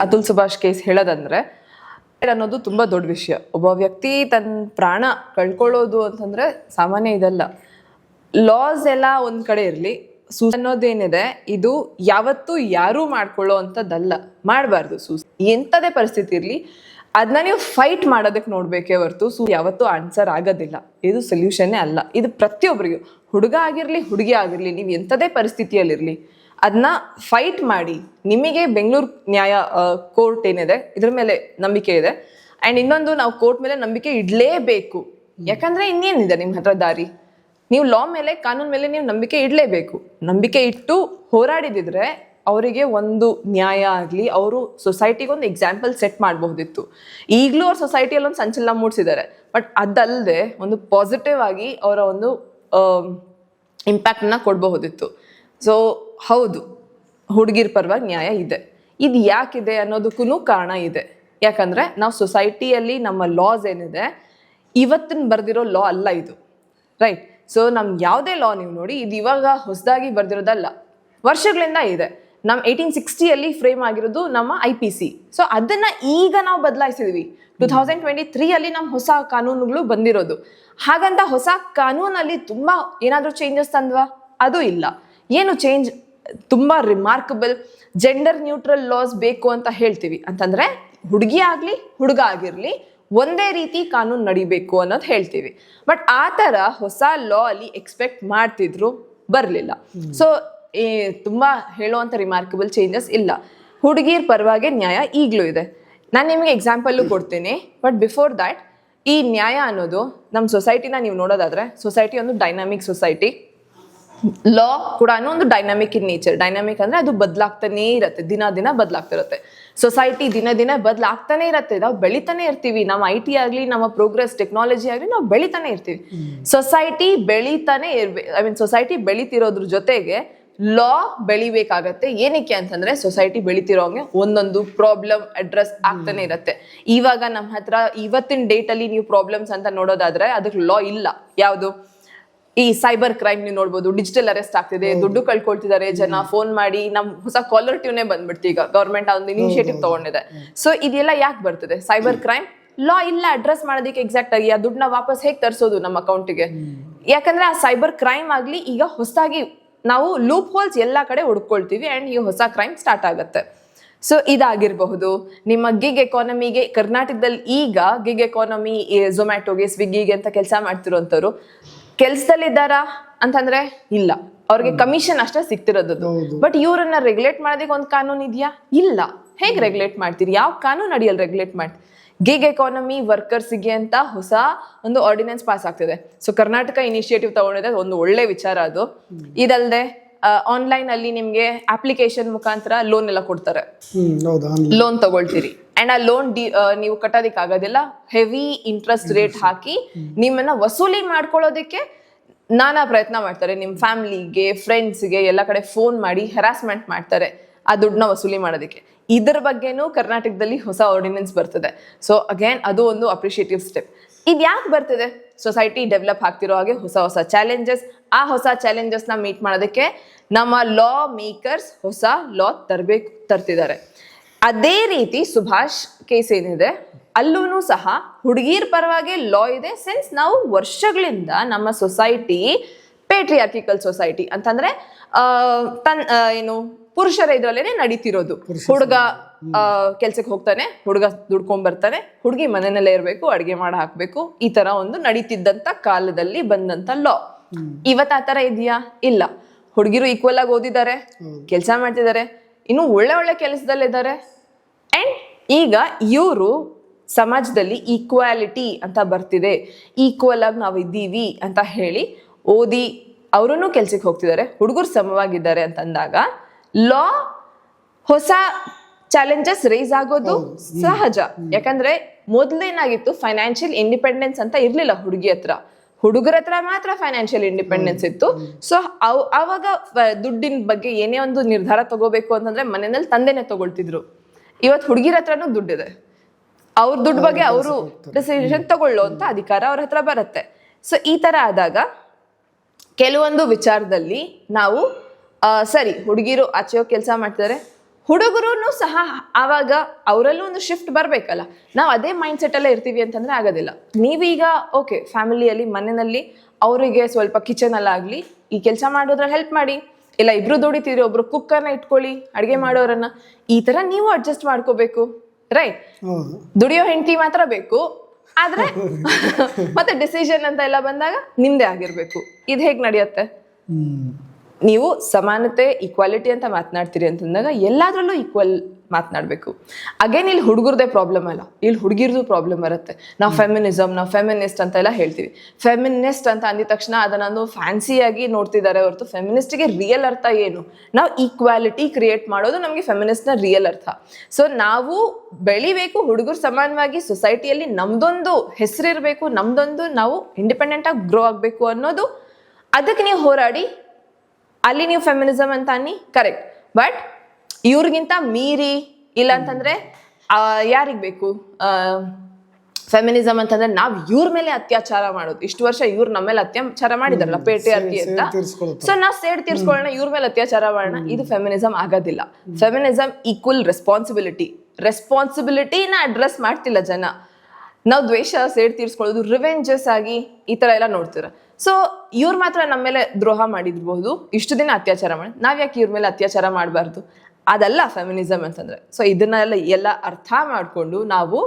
Atul Subhash case ಹೇಳೋದಂದ್ರೆ ಅನ್ನೋದು ತುಂಬಾ ದೊಡ್ಡ ವಿಷಯ. ಒಬ್ಬ ವ್ಯಕ್ತಿ ತನ್ನ ಪ್ರಾಣ ಕಳ್ಕೊಳ್ಳೋದು ಅಂತಂದ್ರೆ ಸಾಮಾನ್ಯ ಇದಲ್ಲ. ಲಾಸ್ ಎಲ್ಲ ಒಂದ್ ಕಡೆ ಇರಲಿ ಸೂಸ್ ಅನ್ನೋದೇನಿದೆ, ಇದು ಯಾವತ್ತೂ ಯಾರೂ ಮಾಡ್ಕೊಳ್ಳೋ ಅಂಥದ್ದಲ್ಲ ಮಾಡಬಾರ್ದು ಸೂಸ್ ಎಂಥದೇ ಪರಿಸ್ಥಿತಿ ಇರಲಿ ಅದನ್ನ ನೀವು ಫೈಟ್ ಮಾಡೋದಕ್ಕೆ ನೋಡ್ಬೇಕೇ ಹೊರತು ಸೂ ಯಾವತ್ತೂ ಆನ್ಸರ್ ಆಗೋದಿಲ್ಲ. ಇದು ಸೊಲ್ಯೂಷನ್ನೇ ಅಲ್ಲ. ಇದು ಪ್ರತಿಯೊಬ್ಬರಿಗೂ ಹುಡುಗ ಆಗಿರಲಿ, ಹುಡುಗಿ ಆಗಿರಲಿ, ನೀವು ಎಂಥದೇ ಪರಿಸ್ಥಿತಿಯಲ್ಲಿರಲಿ ಅದನ್ನ ಫೈಟ್ ಮಾಡಿ ನಿಮಗೆ ಬೆಂಗಳೂರು ನ್ಯಾಯ ಕೋರ್ಟ್ ಏನಿದೆ ಇದ್ರ ಮೇಲೆ ನಂಬಿಕೆ ಇದೆ. ಆ್ಯಂಡ್ ಇನ್ನೊಂದು ನಾವು ಕೋರ್ಟ್ ಮೇಲೆ ನಂಬಿಕೆ ಇಡಲೇಬೇಕು. ಯಾಕಂದ್ರೆ ಇನ್ನೇನಿದೆ ನಿಮ್ಮ ಹತ್ರ ದಾರಿ? ನೀವು ಲಾ ಮೇಲೆ ಕಾನೂನು ಮೇಲೆ ನೀವು ನಂಬಿಕೆ ಇಡಲೇಬೇಕು. ನಂಬಿಕೆ ಇಟ್ಟು ಹೋರಾಡಿದಿದ್ರೆ ಅವರಿಗೆ ಒಂದು ನ್ಯಾಯ ಆಗಲಿ ಅವರು ಸೊಸೈಟಿಗೆ ಒಂದು ಎಕ್ಸಾಂಪಲ್ ಸೆಟ್ ಮಾಡಬಹುದಿತ್ತು. ಈಗಲೂ ಅವ್ರ ಸೊಸೈಟಿಯಲ್ಲಿ ಒಂದು ಸಂಚಲನ ಮೂಡಿಸಿದ್ದಾರೆ. ಬಟ್ ಅದಲ್ಲದೆ ಒಂದು ಪಾಸಿಟಿವ್ ಆಗಿ ಅವರ ಒಂದು ಇಂಪ್ಯಾಕ್ಟನ್ನ ಕೊಡಬಹುದಿತ್ತು. ಸೊ ಹೌದು, ಹುಡುಗಿರ ಪರವಾಗಿ ನ್ಯಾಯ ಇದೆ. ಇದು ಯಾಕಿದೆ ಅನ್ನೋದಕ್ಕೂ ಕಾರಣ ಇದೆ. ಯಾಕಂದ್ರೆ ನಾವು ಸೊಸೈಟಿಯಲ್ಲಿ ನಮ್ಮ ಲಾಸ್ ಏನಿದೆ, ಇವತ್ತಿನ ಬರೆದಿರೋ ಲಾ ಅಲ್ಲ ಇದು, ರೈಟ್? ಸೊ ನಮ್ಮ ಯಾವುದೇ ಲಾ ನೀವು ನೋಡಿ, ಇದು ಇವಾಗ ಹೊಸದಾಗಿ ಬರ್ದಿರೋದಲ್ಲ. ವರ್ಷಗಳಿಂದ ಇದೆ. ನಮ್ಮ ಏಯ್ಟೀನ್ ಸಿಕ್ಸ್ಟಿಯಲ್ಲಿ ಫ್ರೇಮ್ ಆಗಿರೋದು ನಮ್ಮ ಐ ಪಿ ಸಿ. ಸೊ, ಅದನ್ನು ಈಗ ನಾವು ಬದಲಾಯಿಸಿದ್ವಿ. ಟು ಥೌಸಂಡ್ ಟ್ವೆಂಟಿ ತ್ರೀಯಲ್ಲಿ ನಮ್ಮ ಹೊಸ ಕಾನೂನುಗಳು ಬಂದಿರೋದು. ಹಾಗಂತ ಹೊಸ ಕಾನೂನಲ್ಲಿ ತುಂಬ ಏನಾದರೂ ಚೇಂಜಸ್ ತಂದ್ವಾ? ಅದು ಇಲ್ಲ. ಏನು ಚೇಂಜ್ ತುಂಬಾ ರಿಮಾರ್ಕಬಲ್ ಜೆಂಡರ್ ನ್ಯೂಟ್ರಲ್ ಲಾಸ್ ಬೇಕು ಅಂತ ಹೇಳ್ತೀವಿ. ಅಂತಂದ್ರೆ ಹುಡುಗಿ ಆಗ್ಲಿ ಹುಡುಗ ಆಗಿರ್ಲಿ ಒಂದೇ ರೀತಿ ಕಾನೂನು ನಡಿಬೇಕು ಅನ್ನೋದು ಹೇಳ್ತೀವಿ. ಬಟ್ ಆ ಥರ ಹೊಸ ಲಾ ಅಲ್ಲಿ ಎಕ್ಸ್ಪೆಕ್ಟ್ ಮಾಡ್ತಿದ್ರು ಬರಲಿಲ್ಲ. ಸೊ ಈ ತುಂಬಾ ಹೇಳುವಂಥ ರಿಮಾರ್ಕಬಲ್ ಚೇಂಜಸ್ ಇಲ್ಲ. ಹುಡುಗಿರ್ ಪರವಾಗಿ ನ್ಯಾಯ ಈಗಲೂ ಇದೆ. ನಾನು ನಿಮಗೆ ಎಕ್ಸಾಂಪಲ್ಲು ಕೊಡ್ತೀನಿ. ಬಟ್ ಬಿಫೋರ್ ದ್ಯಾಟ್ ಈ ನ್ಯಾಯ ಅನ್ನೋದು ನಮ್ಮ ಸೊಸೈಟಿನ ನೀವು ನೋಡೋದಾದ್ರೆ ಸೊಸೈಟಿ ಒಂದು ಡೈನಾಮಿಕ್ ಸೊಸೈಟಿ ಲಾ ಕೂಡ ಒಂದು ಡೈನಾಮಿಕ್ ಇನ್ ನೇಚರ್ ಡೈನಾಮಿಕ್ ಅಂದ್ರೆ ಅದು ಬದಲಾಗ್ತಾನೆ ಇರತ್ತೆ. ದಿನ ದಿನ ಬದಲಾಗ್ತಿರುತ್ತೆ ಸೊಸೈಟಿ ದಿನ ದಿನ ಬದಲಾಗ್ತಾನೆ ಇರತ್ತೆ. ನಾವು ಬೆಳಿತಾನೆ ಇರ್ತೀವಿ. ನಮ್ಮ ಐ ಟಿ ಆಗ್ಲಿ ನಮ್ಮ ಪ್ರೋಗ್ರೆಸ್ ಟೆಕ್ನಾಲಜಿ ಆಗ್ಲಿ ನಾವು ಬೆಳಿತಾನೆ ಇರ್ತೀವಿ. ಸೊಸೈಟಿ ಬೆಳಿತಾನೆ ಇರ್ಬೇಕು ಐ ಮೀನ್ ಸೊಸೈಟಿ ಬೆಳಿತಿರೋದ್ರ ಜೊತೆಗೆ ಲಾ ಬೆಳಿಬೇಕಾಗತ್ತೆ. ಏನಕ್ಕೆ ಅಂತಂದ್ರೆ ಸೊಸೈಟಿ ಬೆಳಿತಿರೋಂಗೆ ಒಂದೊಂದು ಪ್ರಾಬ್ಲಮ್ ಅಡ್ರೆಸ್ ಆಗ್ತಾನೆ ಇರತ್ತೆ. ಇವಾಗ ನಮ್ಮ ಹತ್ರ ಇವತ್ತಿನ ಡೇಟ್ ಅಲ್ಲಿ ನೀವು ಪ್ರಾಬ್ಲಮ್ಸ್ ಅಂತ ನೋಡೋದಾದ್ರೆ ಅದಕ್ಕೆ ಲಾ ಇಲ್ಲ. ಯಾವುದು? ಈ ಸೈಬರ್ ಕ್ರೈಮ್ ನೀವು ನೋಡ್ಬೋದು ಡಿಜಿಟಲ್ ಅರೆಸ್ಟ್ ಆಗ್ತಿದೆ ದುಡ್ಡು ಕಳ್ಕೊಳ್ತಿದ್ದಾರೆ ಜನ ಫೋನ್ ಮಾಡಿ ನಮ್ ಹೊಸ ಕಾಲರ್ ಟ್ಯೂನೇ ಬಂದ್ಬಿಡ್ತು ಈಗ ಗೌರ್ಮೆಂಟ್ ಒಂದು ಇನಿಷಿಯೇಟಿವ್ ತಗೊಂಡಿದೆ. ಸೊ ಇದೆಲ್ಲ ಯಾಕೆ ಬರ್ತದೆ? ಸೈಬರ್ ಕ್ರೈಮ್ ಲಾ ಇಲ್ಲ ಅಡ್ರೆಸ್ ಮಾಡೋದಕ್ಕೆ ಎಕ್ಸಾಕ್ಟ್ ಆಗಿ ಆ ದುಡ್ಡನ್ನ ವಾಪಸ್ ಹೇಗೆ ತರಿಸೋದು ನಮ್ಮ ಅಕೌಂಟಿಗೆ ಯಾಕಂದ್ರೆ ಆ ಸೈಬರ್ ಕ್ರೈಮ್ ಆಗಲಿ ಈಗ ಹೊಸದಾಗಿ ನಾವು ಲೂಪ್ ಹೋಲ್ಸ್ ಎಲ್ಲ ಕಡೆ ಹುಡ್ಕೊಳ್ತೀವಿ ಅಂಡ್ ಈ ಹೊಸ ಕ್ರೈಮ್ ಸ್ಟಾರ್ಟ್ ಆಗುತ್ತೆ. ಸೊ ಇದಾಗಿರಬಹುದು. ನಿಮ್ಮ ಗಿಗ್ ಎಕಾನಮಿಗೆ ಕರ್ನಾಟಕದಲ್ಲಿ ಈಗ ಗಿಗ್ ಎಕಾನಮಿ ಝೊಮ್ಯಾಟೊಗೆ ಸ್ವಿಗ್ಗಿಗೆ ಅಂತ ಕೆಲಸ ಮಾಡ್ತಿರೋಂಥವ್ರು ಕೆಲ್ಸದಲ್ಲಿದ್ದಾರಾ ಅಂತಂದ್ರೆ ಇಲ್ಲ. ಅವ್ರಿಗೆ ಕಮಿಷನ್ ಅಷ್ಟೇ ಸಿಗ್ತಿರೋದು ಬಟ್ ಇವ್ರನ್ನ ರೆಗ್ಯುಲೇಟ್ ಮಾಡೋದಕ್ಕೆ ಒಂದು ಕಾನೂನು ಇದೆಯಾ? ಇಲ್ಲ. ಹೇಗ್ ರೆಗ್ಯುಲೇಟ್ ಮಾಡ್ತೀರಿ? ಯಾವ ಕಾನೂನು ಅಡಿಯಲ್ಲಿ ರೆಗ್ಯುಲೇಟ್ ಮಾಡ್ತೀರಿ ಗಿಗ್ ಎಕಾನಮಿ ವರ್ಕರ್ಸಿಗೆ ಅಂತ ಹೊಸ ಒಂದು ಆರ್ಡಿನೆನ್ಸ್ ಪಾಸ್ ಆಗ್ತಿದೆ. ಸೊ ಕರ್ನಾಟಕ ಇನಿಷಿಯೇಟಿವ್ ತಗೊಂಡಿದೆ ಒಂದು ಒಳ್ಳೆ ವಿಚಾರ ಅದು. ಇದಲ್ಲದೆ ಆನ್ಲೈನ್ ಅಲ್ಲಿ ನಿಮ್ಗೆ ಅಪ್ಲಿಕೇಶನ್ ಮುಖಾಂತರ ಲೋನ್ ಎಲ್ಲ ಕೊಡ್ತಾರೆ. ಲೋನ್ ತಗೊಳ್ತೀರಿ. ಅಂಡ್ ಆ ಲೋನ್ ನೀವು ಕಟ್ಟೋದಕ್ಕೆ ಆಗೋದಿಲ್ಲ. ಹೆವಿ ಇಂಟ್ರೆಸ್ಟ್ ರೇಟ್ ಹಾಕಿ ನಿಮ್ಮನ್ನ ವಸೂಲಿ ಮಾಡ್ಕೊಳ್ಳೋದಕ್ಕೆ ನಾನಾ ಪ್ರಯತ್ನ ಮಾಡ್ತಾರೆ. ನಿಮ್ಮ ಫ್ಯಾಮಿಲಿಗೆ ಫ್ರೆಂಡ್ಸ್ಗೆ ಎಲ್ಲ ಕಡೆ ಫೋನ್ ಮಾಡಿ ಹೆರಾಸ್ಮೆಂಟ್ ಮಾಡ್ತಾರೆ. ಆ ದುಡ್ಡನ್ನ ವಸೂಲಿ ಮಾಡೋದಕ್ಕೆ. ಇದ್ರ ಬಗ್ಗೆನೂ ಕರ್ನಾಟಕದಲ್ಲಿ ಹೊಸ ಆರ್ಡಿನೆನ್ಸ್ ಬರ್ತದೆ. ಸೊ ಅಗೇನ್ ಅದು ಒಂದು ಅಪ್ರಿಷಿಯೇಟಿವ್ ಸ್ಟೆಪ್ ಇದು ಯಾಕೆ ಬರ್ತಿದೆ? ಸೊಸೈಟಿ ಡೆವಲಪ್ ಆಗ್ತಿರೋ ಹಾಗೆ ಹೊಸ ಹೊಸ ಚಾಲೆಂಜಸ್ ಆ ಹೊಸ ಚಾಲೆಂಜಸ್ನ ಮೀಟ್ ಮಾಡೋದಕ್ಕೆ ನಮ್ಮ ಲಾ ಮೇಕರ್ಸ್ ಹೊಸ ಲಾ ತರಬೇಕು ತರ್ತಿದ್ದಾರೆ. ಅದೇ ರೀತಿ ಸುಭಾಷ್ ಕೇಸ್ ಏನಿದೆ ಅಲ್ಲೂ ಸಹ ಹುಡುಗಿರ್ ಪರವಾಗಿ ಲಾ ಇದೆ. ಸಿನ್ಸ್ ನಾವು ವರ್ಷಗಳಿಂದ ನಮ್ಮ ಸೊಸೈಟಿ ಪೇಟ್ರಿಯಾರ್ಕಿಕಲ್ ಸೊಸೈಟಿ ಅಂತಂದ್ರೆ ತನ್ ಏನು ಪುರುಷರ ಇದರಲ್ಲೇನೆ ನಡೀತಿರೋದು. ಹುಡುಗ ಕೆಲ್ಸಕ್ಕೆ ಹೋಗ್ತಾನೆ ಹುಡುಗ ದುಡ್ಕೊಂಡ್ ಬರ್ತಾನೆ ಹುಡುಗಿ ಮನೆಯಲ್ಲೇ ಇರಬೇಕು ಅಡಿಗೆ ಮಾಡಿ ಹಾಕ್ಬೇಕು ಈ ತರ ಒಂದು ನಡೀತಿದ್ದಂತ ಕಾಲದಲ್ಲಿ ಬಂದಂತ ಲಾ ಇವತ್ತು ಆ ತರ ಇದೆಯಾ? ಇಲ್ಲ. ಹುಡುಗಿರು ಈಕ್ವಲ್ ಆಗಿ ಓದಿದ್ದಾರೆ ಕೆಲಸ ಮಾಡ್ತಿದ್ದಾರೆ ಇನ್ನು ಒಳ್ಳೆ ಒಳ್ಳೆ ಕೆಲಸದಲ್ಲಿದ್ದಾರೆ. ಅಂಡ್ ಈಗ ಇವರು ಸಮಾಜದಲ್ಲಿ ಈಕ್ವಾಲಿಟಿ ಅಂತ ಬರ್ತಿದೆ ಈಕ್ವಲ್ ಆಗಿ ನಾವು ಇದ್ದೀವಿ ಅಂತ ಹೇಳಿ ಓದಿ ಅವರೂ ಕೆಲ್ಸಕ್ಕೆ ಹೋಗ್ತಿದ್ದಾರೆ ಹುಡುಗರು ಸಮವಾಗಿದ್ದಾರೆ ಅಂತಂದಾಗ ಲಾ ಹೊಸ ಚಾಲೆಂಜಸ್ ರೈಸ್ ಆಗೋದು ಸಹಜ. ಯಾಕಂದ್ರೆ ಮೊದ್ಲೇನಾಗಿತ್ತು ಫೈನಾನ್ಷಿಯಲ್ ಇಂಡಿಪೆಂಡೆನ್ಸ್ ಅಂತ ಇರ್ಲಿಲ್ಲ ಹುಡುಗಿ ಹತ್ರ. ಹುಡುಗರ ಹತ್ರ ಮಾತ್ರ ಫೈನಾನ್ಷಿಯಲ್ ಇಂಡಿಪೆಂಡೆನ್ಸ್ ಇತ್ತು. ಸೊ ಅವಾಗ ದುಡ್ಡಿನ ಬಗ್ಗೆ ಏನೇ ಒಂದು ನಿರ್ಧಾರ ತಗೋಬೇಕು ಅಂತಂದ್ರೆ ಮನೆಯಲ್ಲಿ ತಂದೆನೆ ತಗೊಳ್ತಿದ್ರು. ಇವತ್ತು ಹುಡುಗಿರ ಹತ್ರನೂ ದುಡ್ಡಿದೆ. ಅವ್ರ ದುಡ್ಡು ಬಗ್ಗೆ ಅವರು ಡಿಸಿಷನ್ ತಗೊಳ್ಳೋ ಅಂತ ಅಧಿಕಾರ ಅವ್ರ ಹತ್ರ ಬರುತ್ತೆ. ಸೊ ಈ ತರ ಆದಾಗ ಕೆಲವೊಂದು ವಿಚಾರದಲ್ಲಿ ನಾವು ಸರಿ ಹುಡುಗಿರು ಆಚೆಯೋ ಕೆಲಸ ಮಾಡ್ತಿದ್ದಾರೆ. ಹುಡುಗರು ಸಹ ಆವಾಗ ಅವರಲ್ಲೂ ಒಂದು ಶಿಫ್ಟ್ ಬರಬೇಕಲ್ಲ. ನಾವು ಅದೇ ಮೈಂಡ್ ಸೆಟ್ ಅಲ್ಲೇ ಇರ್ತೀವಿ ಅಂತಂದ್ರೆ ಆಗೋದಿಲ್ಲ. ನೀವೀಗ ಓಕೆ ಫ್ಯಾಮಿಲಿಯಲ್ಲಿ ಮನೆಯಲ್ಲಿ ಅವರಿಗೆ ಸ್ವಲ್ಪ ಕಿಚನ್ ಅಲ್ಲಾಗ್ಲಿ ಈ ಕೆಲಸ ಮಾಡೋದ್ರಲ್ಲಿ ಹೆಲ್ಪ್ ಮಾಡಿ. ಇಲ್ಲ ಇಬ್ರು ದುಡಿತೀರಿ ಒಬ್ರು ಕುಕ್ಕರ್ನ ಇಟ್ಕೊಳ್ಳಿ ಅಡುಗೆ ಮಾಡೋರನ್ನ. ಈ ತರ ನೀವು ಅಡ್ಜಸ್ಟ್ ಮಾಡ್ಕೋಬೇಕು ರೈಟ್ ದುಡಿಯೋ ಹೆಂಡತಿ ಮಾತ್ರ ಬೇಕು ಆದ್ರೆ ಮತ್ತೆ ಡಿಸಿಷನ್ ಅಂತ ಎಲ್ಲ ಬಂದಾಗ ನಿಮ್ದೇ ಆಗಿರ್ಬೇಕು. ಇದು ಹೇಗ್ ನಡೆಯುತ್ತೆ? ನೀವು ಸಮಾನತೆ ಈಕ್ವಾಲಿಟಿ ಅಂತ ಮಾತನಾಡ್ತೀರಿ ಅಂತಂದಾಗ ಎಲ್ಲಾದ್ರಲ್ಲೂ ಈಕ್ವಲ್ ಮಾತನಾಡಬೇಕು. ಅಗೇನ್ ಇಲ್ಲಿ ಹುಡುಗರದೇ ಪ್ರಾಬ್ಲಮ್ ಅಲ್ಲ. ಇಲ್ಲಿ ಹುಡುಗಿರದು ಪ್ರಾಬ್ಲಮ್ ಬರುತ್ತೆ. ನಾವು ಫೆಮಿನಿಸಮ್ ನಾವು ಫೆಮಿನಿಸ್ಟ್ ಅಂತ ಎಲ್ಲ ಹೇಳ್ತೀವಿ. ಫೆಮಿನಿಸ್ಟ್ ಅಂತ ಅಂದಿದ ತಕ್ಷಣ ಅದನ್ನೊಂದು ಫ್ಯಾನ್ಸಿಯಾಗಿ ನೋಡ್ತಿದ್ದಾರೆ ಹೊರತು ಫೆಮಿನಿಸ್ಟ್ಗೆ ರಿಯಲ್ ಅರ್ಥ ಏನು? ನಾವು ಈಕ್ವಾಲಿಟಿ ಕ್ರಿಯೇಟ್ ಮಾಡೋದು ನಮಗೆ ಫೆಮಿನಿಸ್ಟ್ನ ರಿಯಲ್ ಅರ್ಥ. ಸೊ ನಾವು ಬೆಳಿಬೇಕು ಹುಡುಗರು ಸಮಾನವಾಗಿ ಸೊಸೈಟಿಯಲ್ಲಿ ನಮ್ದೊಂದು ಹೆಸರಿರಬೇಕು, ನಮ್ದೊಂದು ನಾವು ಇಂಡಿಪೆಂಡೆಂಟ್ ಆಗಿ ಗ್ರೋ ಆಗಬೇಕು ಅನ್ನೋದು ಅದಕ್ಕೆ ನೀವು ಹೋರಾಡಿ ಅಲ್ಲಿ ನೀವು ಫೆಮಿನಿಸಮ್ ಅಂತ ಅನ್ನಿ ಕರೆಕ್ಟ್ ಬಟ್ ಇವ್ರಿಗಿಂತ ಮೀರಿ ಇಲ್ಲ ಅಂತಂದ್ರೆ ಯಾರಿಗೆ ಬೇಕು? ಫೆಮಿನಿಸಮ್ ಅಂತಂದ್ರೆ ನಾವ್ ಇವ್ರ ಮೇಲೆ ಅತ್ಯಾಚಾರ ಮಾಡೋದು. ಇಷ್ಟು ವರ್ಷ ಇವ್ರು ನಮ್ಮ ಮೇಲೆ ಅತ್ಯಾಚಾರ ಮಾಡಿದಾರಲ್ಲ ಪೇಟ್ರಿಯಾರ್ಕಿ ಅಂತ. ಸೊ ನಾವ್ ಸೇಡ್ ತೀರ್ಸ್ಕೊಳ್ಳೋಣ ಇವ್ರ ಮೇಲೆ ಅತ್ಯಾಚಾರ ಮಾಡೋಣ ಇದು ಫೆಮಿನಿಸಮ್ ಆಗೋದಿಲ್ಲ. ಫೆಮಿನಿಸಮ್ ಈಕ್ವಲ್ ರೆಸ್ಪಾನ್ಸಿಬಿಲಿಟಿ ರೆಸ್ಪಾನ್ಸಿಬಿಲಿಟಿನ ಅಡ್ರೆಸ್ ಮಾಡ್ತಿಲ್ಲ ಜನ. ನಾವು ದ್ವೇಷ ಸೇಡ್ ತೀರ್ಸ್ಕೊಳ್ಳೋದು ರಿವೆಂಜಸ್ ಆಗಿ ಈ ತರ ಎಲ್ಲ ನೋಡ್ತೀರ. ಸೊ ಇವ್ರು ಮಾತ್ರ ನಮ್ಮ ಮೇಲೆ ದ್ರೋಹ ಮಾಡಿರ್ಬಹುದು. ಇಷ್ಟು ದಿನ ಅತ್ಯಾಚಾರ ಮಾಡಿ ನಾವ್ ಯಾಕೆ ಇವ್ರ ಮೇಲೆ ಅತ್ಯಾಚಾರ ಮಾಡಬಾರ್ದು? ಅದಲ್ಲ ಫೆಮಿನಿಸಮ್ ಅಂತಂದ್ರೆ. ಸೊ ಇದನ್ನೆಲ್ಲ ಎಲ್ಲ ಅರ್ಥ ಮಾಡಿಕೊಂಡು ನಾವು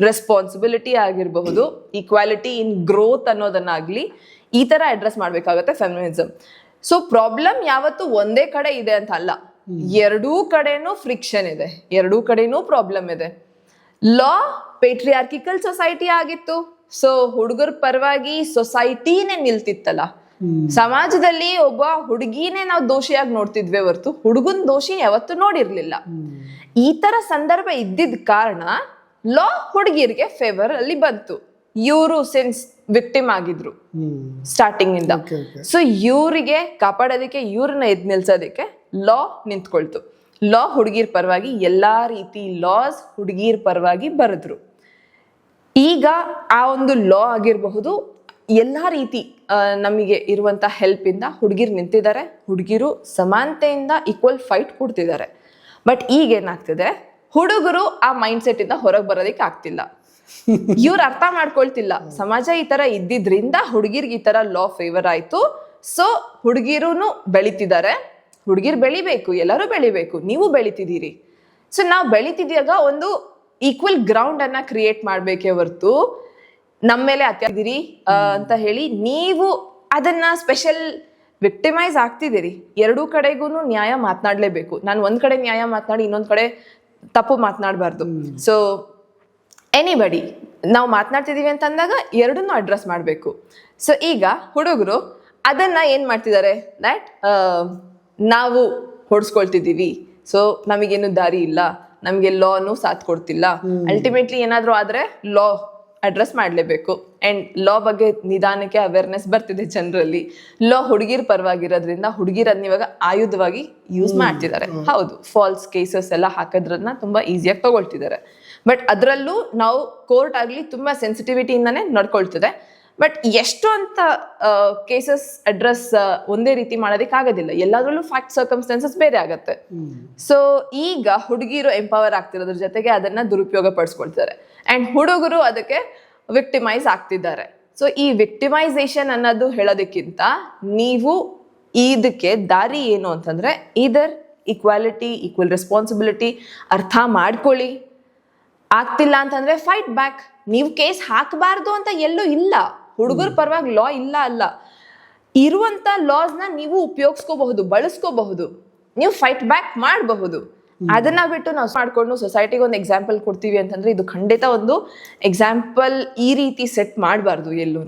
ರೆಸ್ಪಾನ್ಸಿಬಿಲಿಟಿ ಆಗಿರಬಹುದು ಈಕ್ವಾಲಿಟಿ ಇನ್ ಗ್ರೋತ್ ಅನ್ನೋದನ್ನಾಗ್ಲಿ ಈ ತರ ಅಡ್ರೆಸ್ ಮಾಡ್ಬೇಕಾಗತ್ತೆ ಫೆಮಿನಿಸಮ್ ಸೊ ಪ್ರಾಬ್ಲಮ್ ಯಾವತ್ತು ಒಂದೇ ಕಡೆ ಇದೆ ಅಂತ ಅಲ್ಲ. ಎರಡೂ ಕಡೆನೂ ಫ್ರಿಕ್ಷನ್ ಇದೆ. ಎರಡೂ ಕಡೆನೂ ಪ್ರಾಬ್ಲಮ್ ಇದೆ. ಲಾ ಪೇಟ್ರಿಯಾರ್ಕಿಕಲ್ ಸೊಸೈಟಿ ಆಗಿತ್ತು. ಸೊ ಹುಡುಗರ ಪರವಾಗಿ ಸೊಸೈಟಿನೇ ನಿಲ್ತಿತ್ತಲ್ಲ. ಸಮಾಜದಲ್ಲಿ ಒಬ್ಬ ಹುಡುಗಿನೇ ನಾವು ದೋಷಿಯಾಗಿ ನೋಡ್ತಿದ್ವಿ ಹೊರತು ಹುಡುಗನ್ ದೋಷಿ ಯಾವತ್ತೂ ನೋಡಿರ್ಲಿಲ್ಲ. ಈ ತರ ಸಂದರ್ಭ ಇದ್ದಿದ್ ಕಾರಣ ಲಾ ಹುಡುಗಿರ್ಗೆ ಫೇವರ್ ಅಲ್ಲಿ ಬಂತು. ಇವರು ಸಿನ್ಸ್ ವಿಕ್ಟಿಮ್ ಆಗಿದ್ರು. ಸ್ಟಾರ್ಟಿಂಗ್ ಇಂದ. ಸೊ ಇವರಿಗೆ ಕಾಪಾಡೋದಕ್ಕೆ ಇವ್ರನ್ನ ಎದ್ ನಿಲ್ಸೋದಕ್ಕೆ ಲಾ ನಿಂತ್ಕೊಳ್ತು. ಲಾ ಹುಡುಗಿರ್ ಪರವಾಗಿ ಎಲ್ಲಾ ರೀತಿ ಲಾಸ್ ಹುಡುಗಿರ್ ಪರವಾಗಿ ಬರೆದ್ರು. ಈಗ ಆ ಒಂದು ಲಾ ಆಗಿರಬಹುದು, ಎಲ್ಲಾ ರೀತಿ ನಮಗೆ ಇರುವಂಥ ಹೆಲ್ಪ್ ಇಂದ ಹುಡುಗಿರು ನಿಂತಿದ್ದಾರೆ ಹುಡುಗಿರು ಸಮಾನತೆಯಿಂದ ಈಕ್ವಲ್ ಫೈಟ್ ಕೊಡ್ತಿದ್ದಾರೆ ಬಟ್ ಈಗ ಏನಾಗ್ತಿದೆ, ಹುಡುಗರು ಆ ಮೈಂಡ್ ಸೆಟ್ ಇಂದ ಹೊರಗೆ ಬರೋದಕ್ಕೆ ಆಗ್ತಿಲ್ಲ. ಇವ್ರು ಅರ್ಥ ಮಾಡ್ಕೊಳ್ತಿಲ್ಲ. ಸಮಾಜ ಈ ತರ ಇದ್ದಿದ್ರಿಂದ ಹುಡುಗಿರ್ಗೆ ಈ ತರ ಲಾ ಫೇವರ್ ಆಯ್ತು. ಸೊ ಹುಡುಗಿರು ಬೆಳಿತಿದ್ದಾರೆ ಹುಡುಗಿರ್ ಬೆಳಿಬೇಕು ಎಲ್ಲರೂ ಬೆಳಿಬೇಕು ನೀವು ಬೆಳಿತಿದ್ದೀರಿ. ಸೊ ನಾವು ಬೆಳಿತಿದ್ದಾಗ ಒಂದು ಈಕ್ವಲ್ ಗ್ರೌಂಡ್ ಅನ್ನ ಕ್ರಿಯೇಟ್ ಮಾಡ್ಬೇಕೇ ಹೊರ್ತು ನಮ್ಮ ಮೇಲೆ ಅತ್ಯಾಗಿದ್ದೀರಿ ಅಂತ ಹೇಳಿ ನೀವು ಅದನ್ನ ಸ್ಪೆಷಲ್ ವಿಕ್ಟಿಮೈಸ್ ಆಗ್ತಿದ್ದೀರಿ. ಎರಡೂ ಕಡೆಗೂ ನ್ಯಾಯ ಮಾತನಾಡಲೇಬೇಕು. ನಾನು ಒಂದ್ ಕಡೆ ನ್ಯಾಯ ಮಾತನಾಡಿ ಇನ್ನೊಂದ್ ಕಡೆ ತಪ್ಪು ಮಾತನಾಡಬಾರ್ದು. ಸೊ ಎನಿಬಡಿ ನಾವು ಮಾತನಾಡ್ತಿದ್ದೀವಿ ಅಂತ ಅಂದಾಗ ಎರಡನ್ನೂ ಅಡ್ರೆಸ್ ಮಾಡಬೇಕು. ಸೊ ಈಗ ಹುಡುಗರು ಅದನ್ನ ಏನ್ ಮಾಡ್ತಿದ್ದಾರೆ? ದಟ್ ನಾವು ಹೊಡ್ಸ್ಕೊಳ್ತಿದ್ದೀವಿ. ಸೊ ನಮಗೇನು ದಾರಿ ಇಲ್ಲ. ನಮಗೆ ಲಾನು ಸಾಥ್ ಕೊಡ್ತಿಲ್ಲ. ಅಲ್ಟಿಮೇಟ್ಲಿ ಏನಾದರೂ ಆದರೆ ಲಾ ಅಡ್ರೆಸ್ ಮಾಡಲೇಬೇಕು. ಆ್ಯಂಡ್ ಲಾ ಬಗ್ಗೆ ನಿಧಾನಕ್ಕೆ ಅವೇರ್ನೆಸ್ ಬರ್ತಿದೆ ಜನರಲ್ಲಿ. ಲಾ ಹುಡುಗಿರ್ ಪರವಾಗಿರೋದ್ರಿಂದ ಹುಡುಗಿರನ್ನ ಇವಾಗ ಆಯುಧವಾಗಿ ಯೂಸ್ ಮಾಡ್ತಿದ್ದಾರೆ. ಹೌದು ಫಾಲ್ಸ್ ಕೇಸಸ್ ಎಲ್ಲ ಹಾಕೋದ್ರನ್ನ ತುಂಬಾ ಈಸಿಯಾಗಿ ತಗೊಳ್ತಿದ್ದಾರೆ. ಬಟ್ ಅದರಲ್ಲೂ ನಾವು ಕೋರ್ಟ್ ಆಗಲಿ ತುಂಬಾ ಸೆನ್ಸಿಟಿವಿಟಿಯಿಂದನೇ ನಡ್ಕೊಳ್ತಿದೆ. ಬಟ್ ಎಷ್ಟು ಅಂತ ಕೇಸಸ್ ಅಡ್ರೆಸ್ ಒಂದೇ ರೀತಿ ಮಾಡೋದಕ್ಕೆ ಆಗೋದಿಲ್ಲ ಎಲ್ಲದರಲ್ಲೂ ಫ್ಯಾಕ್ಟ್ ಸರ್ಕಮ್ಸ್ಟೆನ್ಸಸ್ ಬೇರೆ ಆಗುತ್ತೆ. ಸೊ ಈಗ ಹುಡುಗಿರು ಎಂಪವರ್ ಆಗ್ತಿರೋದ್ರ ಜೊತೆಗೆ ಅದನ್ನ ದುರುಪಯೋಗ ಪಡಿಸ್ಕೊಳ್ತಾರೆ ಅಂಡ್ ಹುಡುಗರು ಅದಕ್ಕೆ ವಿಕ್ಟಿಮೈಸ್ ಆಗ್ತಿದ್ದಾರೆ. ಸೊ ಈ ವಿಕ್ಟಿಮೈಸೇಷನ್ ಅನ್ನೋದು ಹೇಳೋದಕ್ಕಿಂತ ನೀವು ಇದಕ್ಕೆ ದಾರಿ ಏನು ಅಂತಂದ್ರೆ ಇದರ್ ಈಕ್ವಾಲಿಟಿ ಈಕ್ವಲ್ ರೆಸ್ಪಾನ್ಸಿಬಿಲಿಟಿ ಅರ್ಥ ಮಾಡ್ಕೊಳ್ಳಿ. ಆಗ್ತಿಲ್ಲ ಅಂತಂದ್ರೆ ಫೈಟ್ ಬ್ಯಾಕ್ ನೀವು ಕೇಸ್ ಹಾಕಬಾರ್ದು ಅಂತ ಎಲ್ಲೂ ಇಲ್ಲ. ಹುಡುಗರ ಪರವಾಗಿ ಲಾ ಇಲ್ಲ ಅಲ್ಲ. ಇರುವಂತ ಲಾಸ್ನ ನೀವು ಉಪಯೋಗಿಸ್ಕೋಬಹುದು ಬಳಸ್ಕೋಬಹುದು ನೀವು ಫೈಟ್ ಬ್ಯಾಕ್ ಮಾಡಬಹುದು. ಅದನ್ನ ಬಿಟ್ಟು ನಾವು ಮಾಡ್ಕೊಂಡು ಸೊಸೈಟಿಗೆ ಒಂದು ಎಕ್ಸಾಂಪಲ್ ಕೊಡ್ತೀವಿ ಅಂತಂದ್ರೆ ಇದು ಖಂಡಿತ ಒಂದು ಎಕ್ಸಾಂಪಲ್ ಈ ರೀತಿ ಸೆಟ್ ಮಾಡಬಾರ್ದು ಎಲ್ಲೂ